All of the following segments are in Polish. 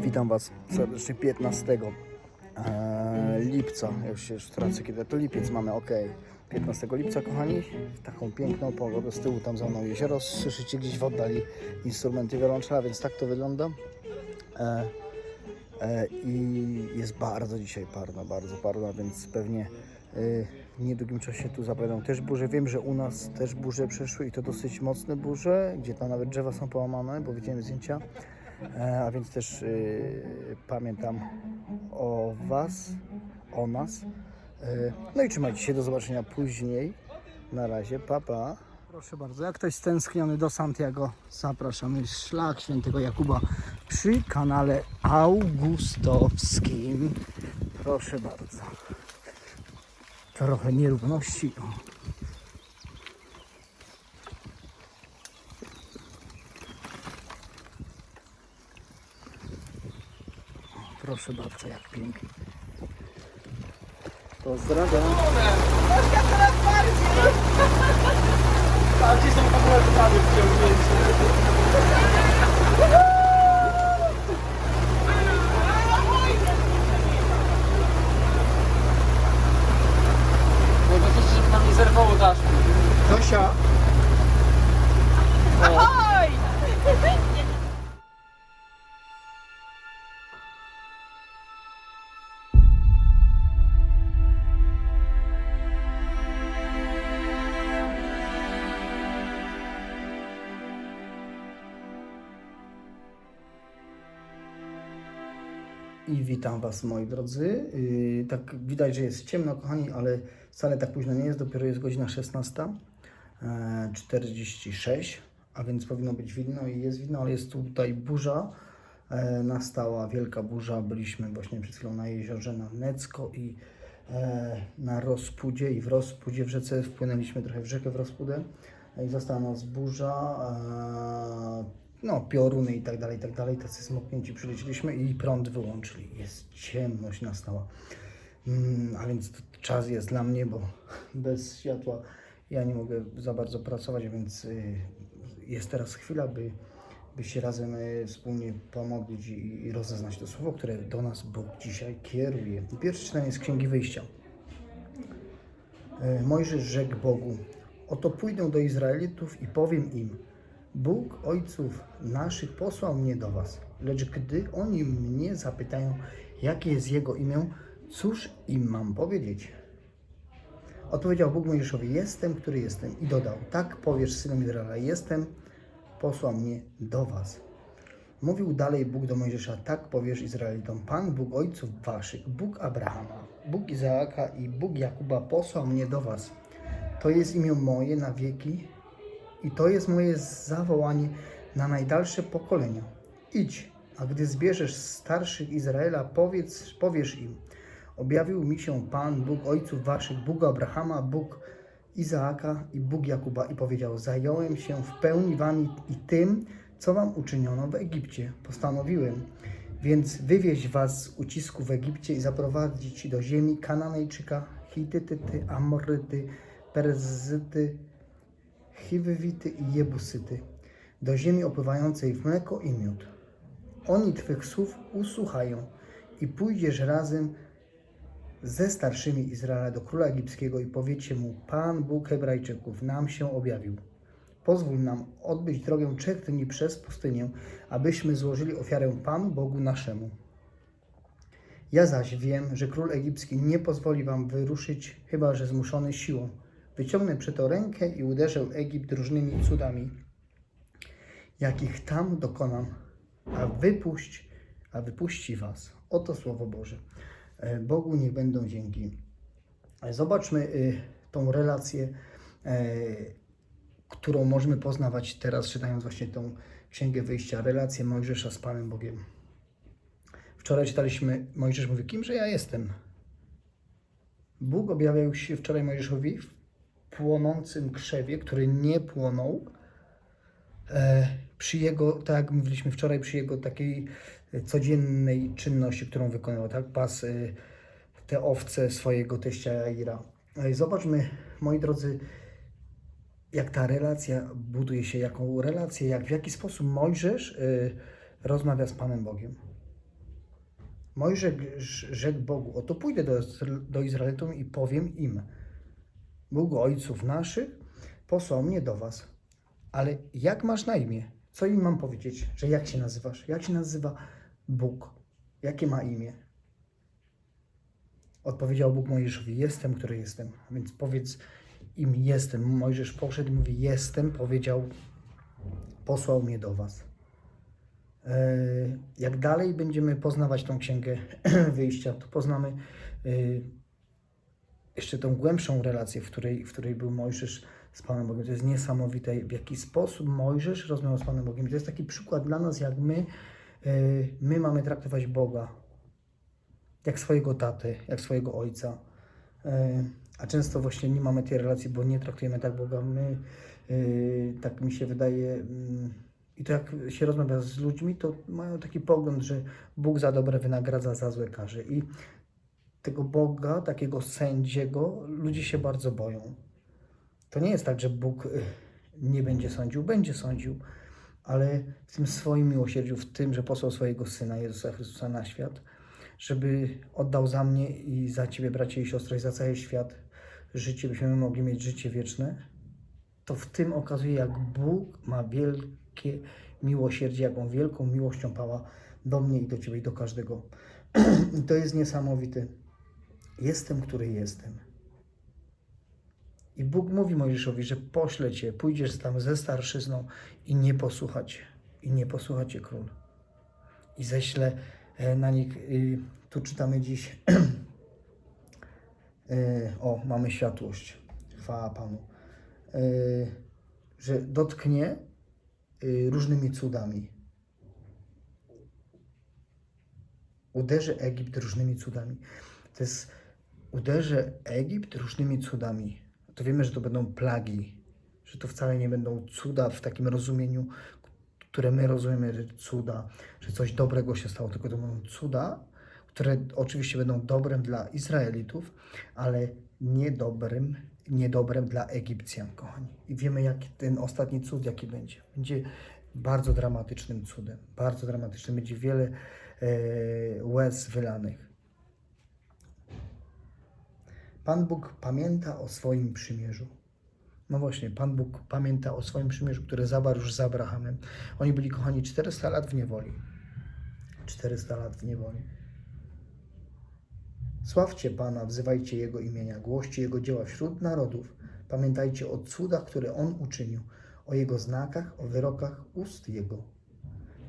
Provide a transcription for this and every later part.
Witam Was serdecznie 15 e, lipca. Ja już się już tracę, kiedy to lipiec mamy, ok. 15 lipca, kochani, taką piękną pogodę. Z tyłu tam za mną jezioro, słyszycie gdzieś w oddali instrumenty wiolonczela, więc tak to wygląda. E, e, I jest bardzo dzisiaj parna, bardzo parna, więc pewnie e, w niedługim czasie tu zapewną też burze. Wiem, że u nas też burze przeszły i to dosyć mocne burze, gdzie tam nawet drzewa są połamane, bo widziałem zdjęcia. E, A więc też y, pamiętam o Was, o nas. E, no i trzymajcie się, do zobaczenia później. Na razie, papa. Pa. Proszę bardzo, jak ktoś stęskniony do Santiago, zapraszamy szlak świętego Jakuba przy kanale augustowskim. Proszę bardzo. Trochę nierówności. Proszę bardzo, jak pięknie. Pozdrawiam. A gdzie są w ogóle wypady wciągnięcie? Witam Was moi drodzy. Yy, tak widać, że jest ciemno kochani, ale wcale tak późno nie jest, dopiero jest godzina 16.46, a więc powinno być widno i jest widno, ale jest tutaj burza. E, nastała wielka burza, byliśmy właśnie przed chwilą na jeziorze na Necko i e, na Rozpudzie i w Rozpudzie w rzece wpłynęliśmy trochę w rzekę w Rozpudę i została nas burza, e, no pioruny i tak dalej, i tak dalej, tacy smoknięci przylecieliśmy i prąd wyłączyli, jest ciemność nastała, mm, a więc czas jest dla mnie, bo bez światła ja nie mogę za bardzo pracować, więc y, jest teraz chwila, by, by się razem y, wspólnie pomodlić i, i rozeznać to słowo, które do nas Bóg dzisiaj kieruje. Pierwsze czytanie z Księgi Wyjścia. E, Mojżesz rzekł Bogu: Oto pójdę do Izraelitów i powiem im: Bóg ojców naszych posłał mnie do was. Lecz gdy oni mnie zapytają, jakie jest jego imię, cóż im mam powiedzieć? Odpowiedział Bóg Mojżeszowi: Jestem, który jestem. I dodał: Tak powiesz synom Izraela: Jestem, posłał mnie do was. Mówił dalej Bóg do Mojżesza: Tak powiesz Izraelitom: Pan Bóg ojców waszych, Bóg Abrahama, Bóg Izaaka i Bóg Jakuba posłał mnie do was. To jest imię moje na wieki i to jest moje zawołanie na najdalsze pokolenia. Idź, a gdy zbierzesz starszych Izraela, powiedz, powiesz im: Objawił mi się Pan, Bóg ojców waszych, Bóg Abrahama, Bóg Izaaka i Bóg Jakuba i powiedział: Zająłem się w pełni wami i tym, co wam uczyniono w Egipcie. Postanowiłem więc wywieźć was z ucisku w Egipcie i zaprowadzić do ziemi Kananejczyka, Hitytyty, Amoryty, Perzyty, Chiwywity i Jebusyty, do ziemi opływającej w mleko i miód. Oni Twych słów usłuchają i pójdziesz razem ze starszymi Izraela do króla egipskiego i powiecie mu, Pan Bóg Hebrajczyków nam się objawił. Pozwól nam odbyć drogę trzech dni przez pustynię, abyśmy złożyli ofiarę Panu Bogu naszemu. Ja zaś wiem, że król egipski nie pozwoli wam wyruszyć, chyba że zmuszony siłą. Wyciągnę przeto rękę i uderzę Egipt różnymi cudami, jakich tam dokonam, a wypuść, a wypuści was. Oto słowo Boże. E, Bogu niech będą dzięki. E, Zobaczmy y, tą relację, e, którą możemy poznawać teraz, czytając właśnie tą Księgę Wyjścia, relację Mojżesza z Panem Bogiem. Wczoraj czytaliśmy, Mojżesz mówi, kimże ja jestem? Bóg objawiał się wczoraj Mojżeszowi płonącym krzewie, który nie płonął, e, przy jego, tak jak mówiliśmy wczoraj, przy jego takiej codziennej czynności, którą wykonywał, tak, pas e, te owce swojego teścia Jaira. E, Zobaczmy, moi drodzy, jak ta relacja buduje się, jaką relację, jak w jaki sposób Mojżesz y, rozmawia z Panem Bogiem. Mojżesz rzekł Bogu, oto pójdę do, do Izraelitów i powiem im, Bóg ojców naszych posłał mnie do was. Ale jak masz na imię? Co im mam powiedzieć? Że jak się nazywasz? Jak się nazywa Bóg? Jakie ma imię? Odpowiedział Bóg Mojżeszowi, jestem, który jestem. A więc powiedz im, jestem. Mojżesz poszedł i mówi, jestem, powiedział, posłał mnie do was. E, Jak dalej będziemy poznawać tą księgę wyjścia, to poznamy e, jeszcze tą głębszą relację, w której, w której był Mojżesz z Panem Bogiem. To jest niesamowite, w jaki sposób Mojżesz rozmawiał z Panem Bogiem. To jest taki przykład dla nas, jak my, e, my mamy traktować Boga, jak swojego taty, jak swojego ojca. E, A często właśnie nie mamy tej relacji, bo nie traktujemy tak Boga. My, e, tak mi się wydaje, mm, i to jak się rozmawia z ludźmi, to mają taki pogląd, że Bóg za dobre wynagradza, za złe każe. I tego Boga, takiego sędziego, ludzie się bardzo boją. To nie jest tak, że Bóg y, nie będzie sądził, będzie sądził, ale w tym swoim miłosierdziu, w tym, że posłał swojego Syna Jezusa Chrystusa na świat, żeby oddał za mnie i za Ciebie, bracie i siostry, i za cały świat życie, byśmy mogli mieć życie wieczne, to w tym okazuje, jak Bóg ma wielkie miłosierdzie, jaką wielką miłością pała do mnie i do Ciebie i do każdego. I to jest niesamowite. Jestem, który jestem. I Bóg mówi Mojżeszowi, że pośle Cię, pójdziesz tam ze starszyzną i nie posłuchacie. I nie posłuchacie król. I ześlę e, na nich, y, tu czytamy dziś, y, o, mamy światłość, chwała Panu, że dotknie różnymi cudami. Uderzy Egipt różnymi cudami. To jest, uderzy Egipt różnymi cudami. To wiemy, że to będą plagi, że to wcale nie będą cuda w takim rozumieniu, które my rozumiemy, cuda, że coś dobrego się stało, tylko to będą cuda, które oczywiście będą dobrem dla Izraelitów, ale niedobrym, niedobrem dla Egipcjan, kochani. I wiemy, jaki ten ostatni cud, jaki będzie. Będzie bardzo dramatycznym cudem, bardzo dramatycznym. Będzie wiele e, łez wylanych. Pan Bóg pamięta o swoim przymierzu. No właśnie, Pan Bóg pamięta o swoim przymierzu, które zawarł już z Abrahamem. Oni byli, kochani, 400 lat w niewoli. 400 lat w niewoli. Sławcie Pana, wzywajcie Jego imienia, głoście Jego dzieła wśród narodów. Pamiętajcie o cudach, które On uczynił, o Jego znakach, o wyrokach ust Jego.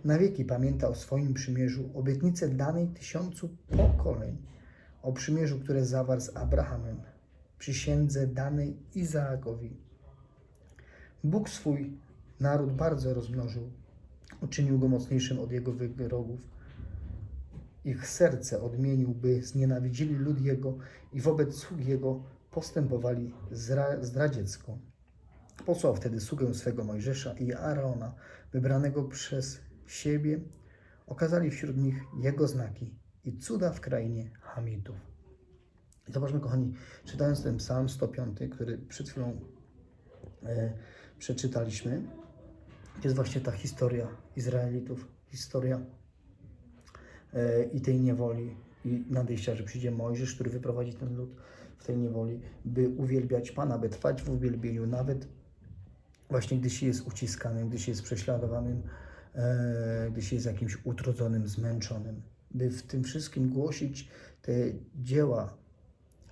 Na wieki pamięta o swoim przymierzu, obietnicę danej tysiącu pokoleń, o przymierzu, które zawarł z Abrahamem, przysiędze danej Izaakowi. Bóg swój naród bardzo rozmnożył, uczynił go mocniejszym od jego wrogów. Ich serce odmienił, by znienawidzili lud jego i wobec sług jego postępowali zdradziecko. Posłał wtedy sługę swego Mojżesza i Aarona, wybranego przez siebie. Okazali wśród nich jego znaki i cuda w krainie Hamidów. I zobaczmy, kochani, czytając ten psalm 105, który przed chwilą e, przeczytaliśmy, jest właśnie ta historia Izraelitów, historia e, i tej niewoli, i nadejścia, że przyjdzie Mojżesz, który wyprowadzi ten lud w tej niewoli, by uwielbiać Pana, by trwać w uwielbieniu, nawet właśnie gdy się jest uciskanym, gdy się jest prześladowanym, e, gdy się jest jakimś utrudzonym, zmęczonym, by w tym wszystkim głosić te dzieła,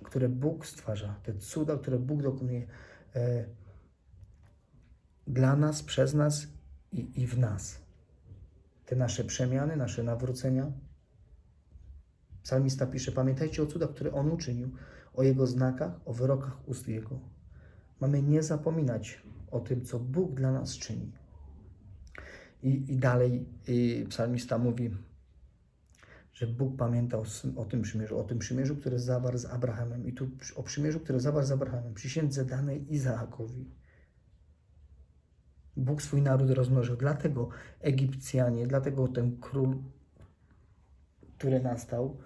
które Bóg stwarza, te cuda, które Bóg dokonuje e, dla nas, przez nas i, i w nas. Te nasze przemiany, nasze nawrócenia. Psalmista pisze: Pamiętajcie o cudach, które On uczynił, o Jego znakach, o wyrokach ust Jego. Mamy nie zapominać o tym, co Bóg dla nas czyni. I, i dalej y, psalmista mówi, że Bóg pamiętał o tym przymierzu, o tym przymierzu, które zawarł z Abrahamem. I tu o przymierzu, które zawarł z Abrahamem, przysiędze danej Izaakowi. Bóg swój naród rozmnożył. Dlatego Egipcjanie, dlatego ten król, który nastał,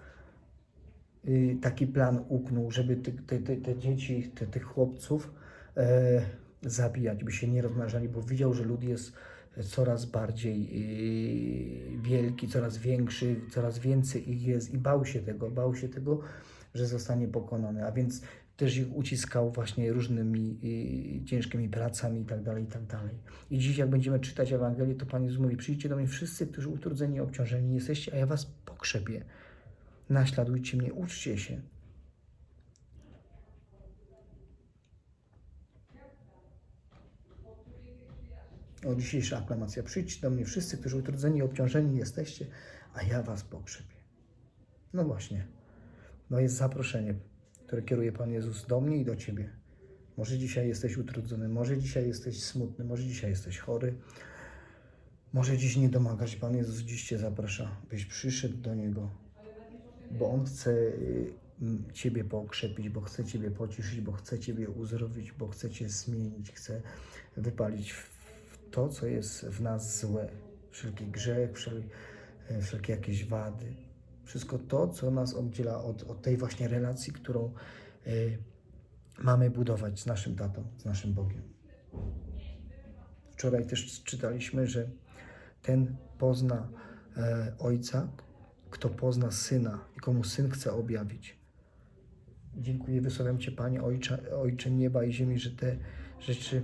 y, taki plan uknął, żeby ty, te, te, te dzieci, te, tych chłopców e, zabijać, by się nie rozmnażali, bo widział, że lud jest coraz bardziej yy, wielki, coraz większy, coraz więcej ich jest i bał się tego, bał się tego, że zostanie pokonany, a więc też ich uciskał właśnie różnymi yy, ciężkimi pracami i tak dalej, i tak. I dziś jak będziemy czytać Ewangelię, to Pan Jezus mówi, przyjdźcie do mnie wszyscy, którzy utrudzeni i obciążeni jesteście, a ja was pokrzepię. Naśladujcie mnie, uczcie się. O, dzisiejsza aklamacja. Przyjdźcie do mnie wszyscy, którzy utrudzeni i obciążeni jesteście, a ja was pokrzepię. No właśnie. No jest zaproszenie, które kieruje Pan Jezus do mnie i do Ciebie. Może dzisiaj jesteś utrudzony, może dzisiaj jesteś smutny, może dzisiaj jesteś chory, może dziś nie domagasz. Pan Jezus dziś Cię zaprasza, byś przyszedł do Niego, bo On chce y, Ciebie pokrzepić, bo chce Ciebie pociszyć, bo chce Ciebie uzdrowić, bo chce Cię zmienić, chce wypalić w to, co jest w nas złe. Wszelki grzech, wszel, e, wszelkie jakieś wady. Wszystko to, co nas oddziela od, od tej właśnie relacji, którą e, mamy budować z naszym tatą, z naszym Bogiem. Wczoraj też czytaliśmy, że ten pozna e, Ojca, kto pozna Syna i komu Syn chce objawić. Dziękuję, wysławiam Cię, Panie, Ojcze, Ojcze nieba i ziemi, że te rzeczy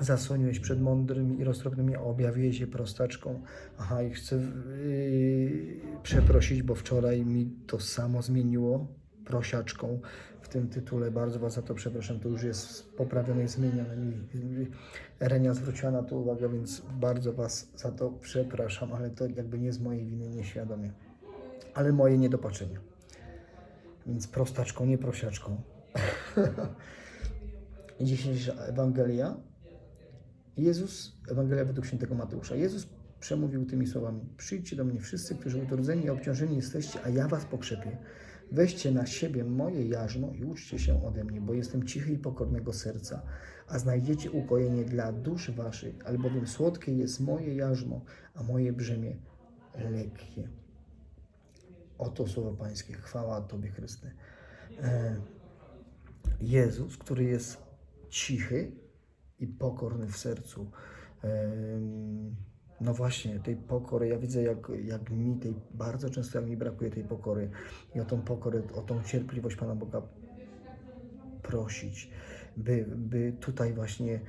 zasłoniłeś przed mądrymi i roztropnymi, a objawiłeś je prostaczką. Aha, i chcę yy, przeprosić, bo wczoraj mi to samo zmieniło prosiaczką w tym tytule. Bardzo Was za to przepraszam. To już jest poprawione i zmienione. Mi Renia zwróciła na to uwagę, więc bardzo Was za to przepraszam, ale to jakby nie z mojej winy, nieświadomie. Ale moje niedopatrzenie. Więc prostaczką, nie prosiaczką. Dzisiejsza Ewangelia Jezus, Ewangelia według świętego Mateusza. Jezus przemówił tymi słowami: Przyjdźcie do mnie wszyscy, którzy utrudzeni i obciążeni jesteście, a ja was pokrzepię. Weźcie na siebie moje jarzmo i uczcie się ode mnie, bo jestem cichy i pokornego serca, a znajdziecie ukojenie dla dusz waszych, albowiem słodkie jest moje jarzmo, a moje brzemię lekkie. Oto słowo Pańskie. Chwała Tobie, Chryste. E, Jezus, który jest cichy i pokorny w sercu. No właśnie, tej pokory, ja widzę jak, jak mi tej, bardzo często jak mi brakuje tej pokory i o tą pokorę, o tą cierpliwość Pana Boga prosić, by, by tutaj właśnie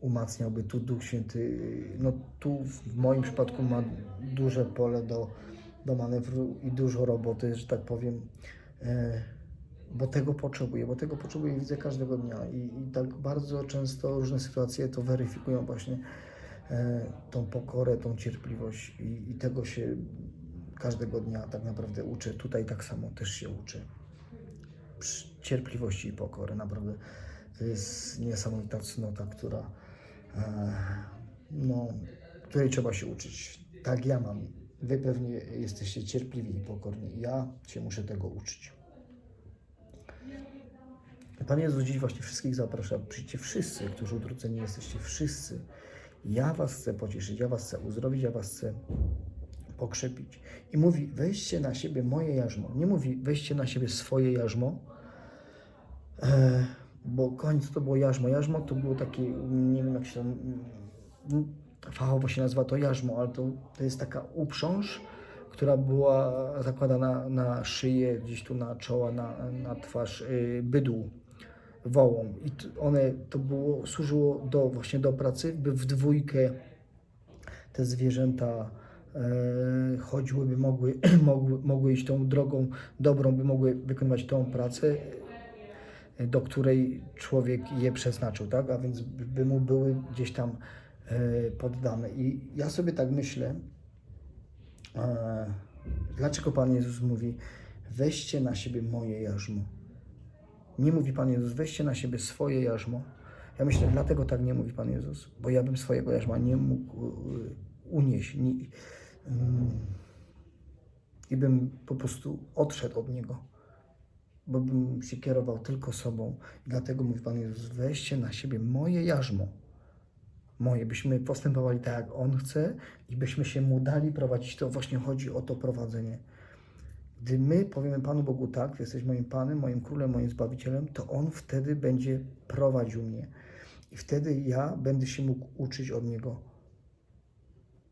umacniałby tu Duch Święty, no tu w moim przypadku ma duże pole do, do manewru i dużo roboty, że tak powiem, e, bo tego potrzebuję, bo tego potrzebuję i widzę każdego dnia i, i tak bardzo często różne sytuacje to weryfikują właśnie e, tą pokorę, tą cierpliwość i, i tego się każdego dnia tak naprawdę uczę. Tutaj tak samo też się uczę. Cierpliwości i pokory, naprawdę to jest niesamowita cnota, która e, no, której trzeba się uczyć. Tak ja mam. Wy pewnie jesteście cierpliwi i pokorni. Ja się muszę tego uczyć. Pan Jezus dziś właśnie wszystkich zaprasza. Przyjdźcie wszyscy, którzy utrudzeni jesteście, wszyscy. Ja was chcę pocieszyć, ja was chcę uzdrowić, ja was chcę pokrzepić. I mówi, weźcie na siebie moje jarzmo. Nie mówi, weźcie na siebie swoje jarzmo, e, bo koniec to było jarzmo. Jarzmo to było takie, nie wiem jak się tam, mm, fachowo się nazywa to jarzmo, ale to, to jest taka uprząż, która była zakładana na szyję, gdzieś tu na czoła, na, na twarz y, bydłu, wołom. I one, to było, służyło do, właśnie do pracy, by w dwójkę te zwierzęta e, chodziły, by mogły, mogły, mogły iść tą drogą dobrą, by mogły wykonywać tą pracę, do której człowiek je przeznaczył, tak? A więc by mu były gdzieś tam e, poddane. I ja sobie tak myślę, e, dlaczego Pan Jezus mówi, weźcie na siebie moje jarzmo. Nie mówi Pan Jezus, weźcie na siebie swoje jarzmo. Ja myślę, dlatego tak nie mówi Pan Jezus, bo ja bym swojego jarzma nie mógł e, unieść nie, mm, i bym po prostu odszedł od Niego, bo bym się kierował tylko sobą. Dlatego mówi Pan Jezus, weźcie na siebie moje jarzmo. Moje, byśmy postępowali tak, jak On chce i byśmy się Mu dali prowadzić. To właśnie chodzi o to prowadzenie. Gdy my powiemy Panu Bogu tak, jesteś moim Panem, moim Królem, moim Zbawicielem, to On wtedy będzie prowadził mnie. I wtedy ja będę się mógł uczyć od Niego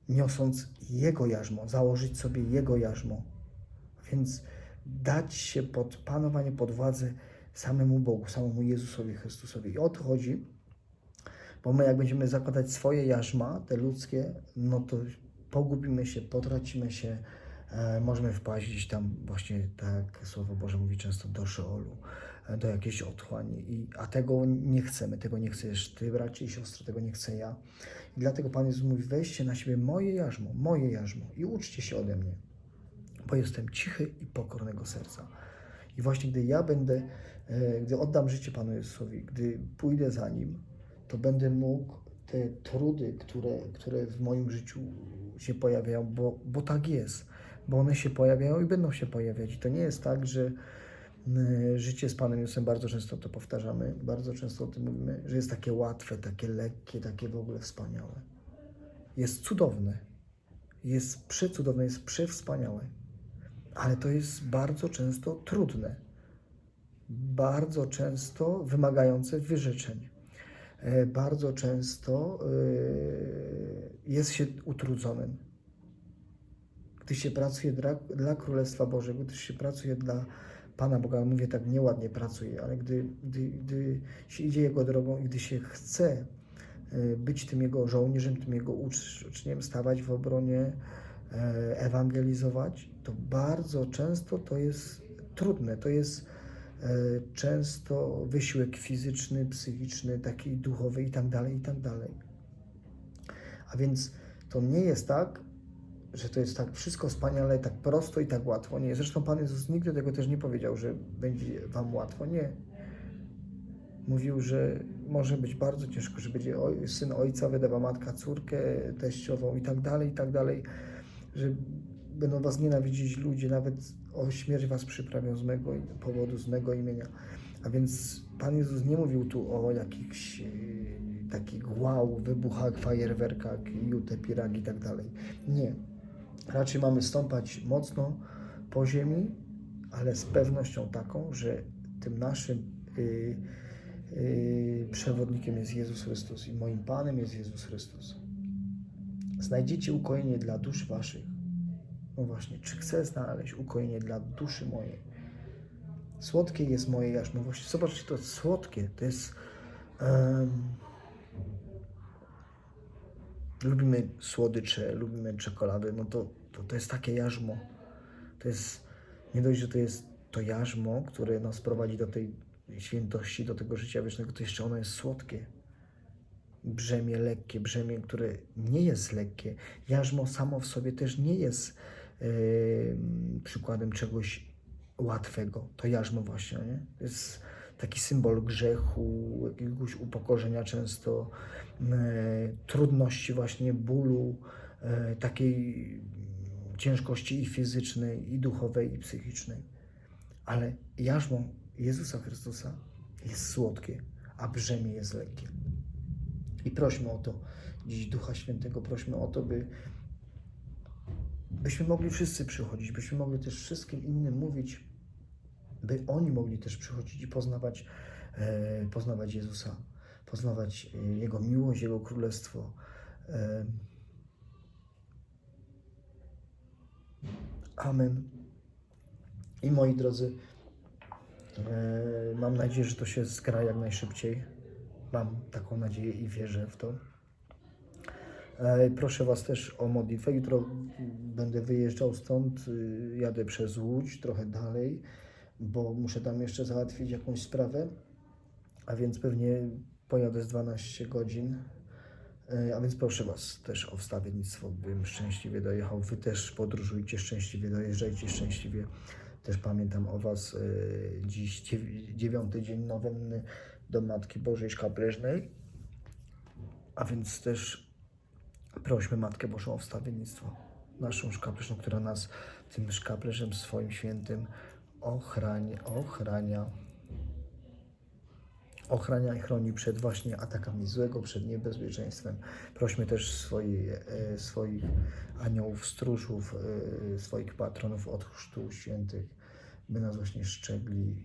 niosąc Jego jarzmo, założyć sobie Jego jarzmo. Więc dać się pod panowanie, pod władzę samemu Bogu, samemu Jezusowi Chrystusowi. I o to chodzi, bo my jak będziemy zakładać swoje jarzma, te ludzkie, no to pogubimy się, potracimy się, możemy wpaść tam właśnie, tak Słowo Boże mówi często, do Szeolu, e, do jakiejś otchłani. I, a tego nie chcemy, tego nie chcesz Ty, bracie i siostry, tego nie chcę ja. I dlatego Pan Jezus mówi, weźcie na siebie moje jarzmo, moje jarzmo i uczcie się ode mnie, bo jestem cichy i pokornego serca. I właśnie gdy ja będę, e, gdy oddam życie Panu Jezusowi, gdy pójdę za Nim, to będę mógł te trudy, które, które w moim życiu się pojawiają, bo, bo tak jest, bo one się pojawiają i będą się pojawiać. I to nie jest tak, że e, życie z Panem Jezusem, bardzo często to powtarzamy, bardzo często o tym mówimy, że jest takie łatwe, takie lekkie, takie w ogóle wspaniałe. Jest cudowne, jest przecudowne, jest przewspaniałe, ale to jest bardzo często trudne, bardzo często wymagające wyrzeczeń e, bardzo często e, jest się utrudzonym. Gdy się pracuje dla, dla Królestwa Bożego, gdy się pracuje dla Pana Boga, mówię tak nieładnie pracuje, ale gdy, gdy, gdy się idzie Jego drogą i gdy się chce e, być tym Jego żołnierzem, tym Jego ucz- uczniem, stawać w obronie, e, ewangelizować, to bardzo często to jest trudne, to jest e, często wysiłek fizyczny, psychiczny, taki duchowy i tak dalej, i tak dalej. A więc to nie jest tak, że to jest tak wszystko wspaniale, tak prosto i tak łatwo. Nie. Zresztą Pan Jezus nigdy tego też nie powiedział, że będzie Wam łatwo. Nie. Mówił, że może być bardzo ciężko, że będzie oj, syn ojca wydawa matka córkę teściową i tak dalej, i tak dalej, że będą was nienawidzić ludzie, nawet o śmierć was przyprawią z mego powodu, z mego imienia. A więc Pan Jezus nie mówił tu o jakichś e, takich wow, wybuchach, fajerwerkach, jute, piragi i tak dalej. Nie. Raczej mamy stąpać mocno po ziemi, ale z pewnością taką, że tym naszym y, y, przewodnikiem jest Jezus Chrystus i moim Panem jest Jezus Chrystus. Znajdziecie ukojenie dla dusz waszych. No właśnie, czy chcę znaleźć ukojenie dla duszy mojej? Słodkie jest moje jarzmo. Właśnie, zobaczcie, to jest słodkie. To jest... em, lubimy słodycze, lubimy czekoladę, no to, to, to jest takie jarzmo. To jest, nie dość, że to jest to jarzmo, które nas prowadzi do tej świętości, do tego życia wiecznego, to jeszcze ono jest słodkie. Brzemię lekkie, brzemię, które nie jest lekkie. Jarzmo samo w sobie też nie jest em, przykładem czegoś łatwego. To jarzmo właśnie, nie? To jest taki symbol grzechu, jakiegoś upokorzenia często, e, trudności właśnie, bólu, e, takiej ciężkości i fizycznej, i duchowej, i psychicznej. Ale jarzmo Jezusa Chrystusa jest słodkie, a brzemię jest lekkie. I prośmy o to dziś Ducha Świętego, prośmy o to, by byśmy mogli wszyscy przychodzić, byśmy mogli też wszystkim innym mówić, by oni mogli też przychodzić i poznawać, e, poznawać Jezusa, poznawać e, Jego miłość, Jego królestwo. E, Amen. I moi drodzy, mam nadzieję, że to się zgra jak najszybciej. Mam taką nadzieję i wierzę w to. Proszę Was też o modlitwę. Jutro będę wyjeżdżał stąd, y, jadę przez Łódź, trochę dalej, bo muszę tam jeszcze załatwić jakąś sprawę, a więc pewnie pojadę z 12 godzin. E, A więc proszę Was też o wstawiennictwo, bym szczęśliwie dojechał. Wy też podróżujcie szczęśliwie, dojeżdżajcie szczęśliwie. Też pamiętam o Was e, dziś dziew- dziewiąty dzień nowenny do Matki Bożej Szkapleżnej. A więc też prośmy Matkę Bożą o wstawiennictwo. Naszą szkapleżną, która nas tym szkapleżem swoim świętym ochrania, ochrania, ochrania i chroni przed właśnie atakami złego, przed niebezpieczeństwem. Prośmy też swoi, e, swoich aniołów, stróżów, e, swoich patronów od chrztu świętych, by nas właśnie szczegli,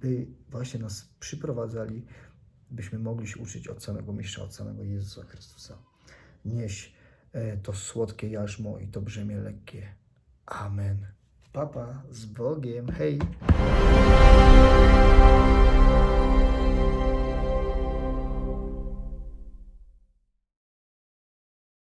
by właśnie nas przyprowadzali, byśmy mogli się uczyć od samego Mistrza, od samego Jezusa Chrystusa. Nieś e, to słodkie jarzmo i to brzemię lekkie. Amen. Papa z Bogiem. Hej!